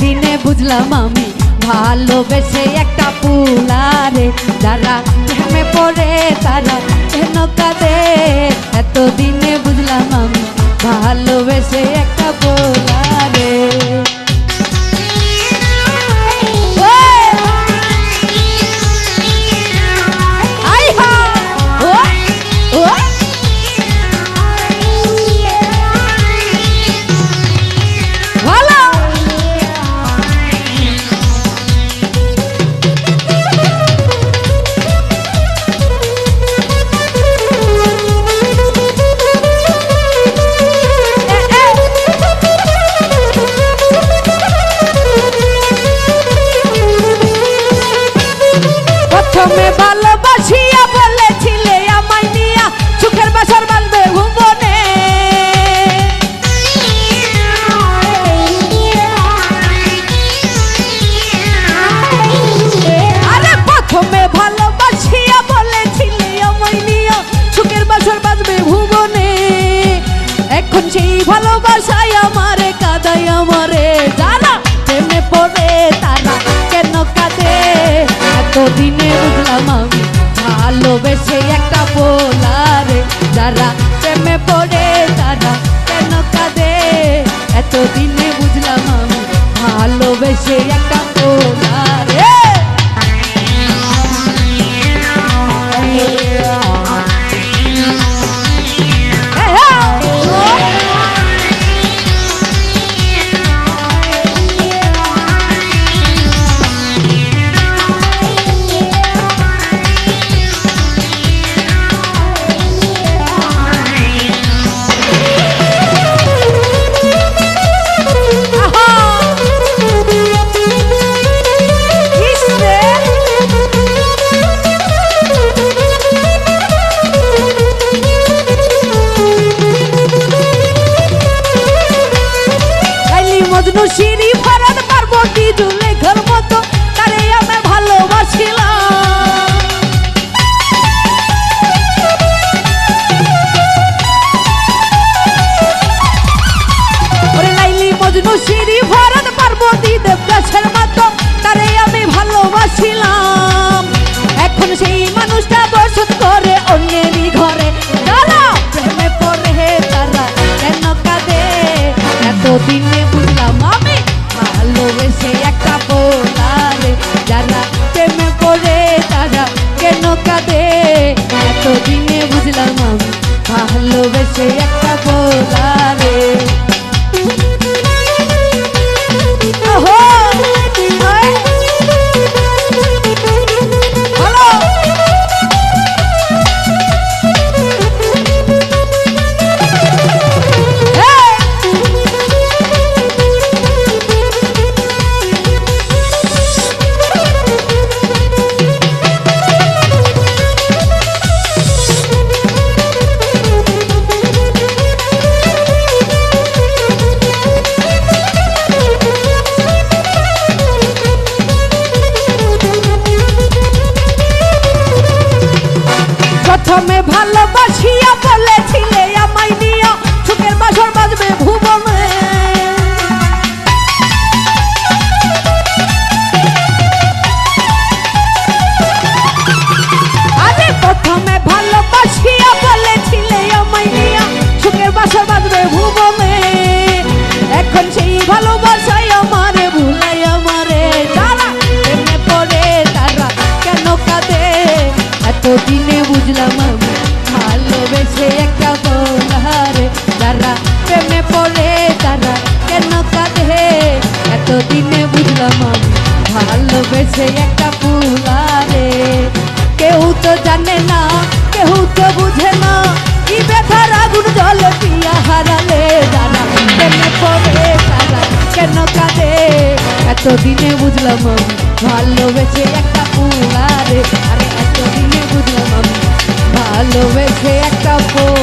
দিনে বুঝলাম আমি, ভালোবেসে একটা পুলারে যারা প্রেমে পড়ে, তারা কেন কাঁদে? এত দিনে বুঝলাম আমি, ভালোবেসে একটা ভালোবাসায় আমারে কাদাই আমারে। জানা প্রেমে পড়ে, তারা কেন কাঁদে? এতদিনে বুঝলাম আমি, ভালোবেসে একটা বোলারে যারা প্রেমে পড়ে, তারা কেন কাঁদে? এতদিনে বুঝলাম আমি, ভালোবেসে একটা সিঁড়ি ফারান পার্বতী জুলে ঘর মতো, তারে আমি ভালোবাসিলাম। লাইলি পার্বতী দেবদাসের মতো, তারে আমি ভালোবাসিলাম। এখন সেই মানুষটা বসত করে ঘরে এতদিনে প্রথমে ভালোবাসিয়া বলেছিলে আমায় ভালোবেসে একটা ফুলারে। কেউ তো জানে না, কেউ তো বুঝে না, কি ব্যথার আগুন জলে পিয়া হারালে যারা প্রেমে পড়ে তারা, কেন কাঁদে? এতদিনে বুঝলাম আমি, ভালোবেসে একটা ফুলারে। আরে এতদিনে বুঝলাম আমি, ভালোবেসে একটা ফুল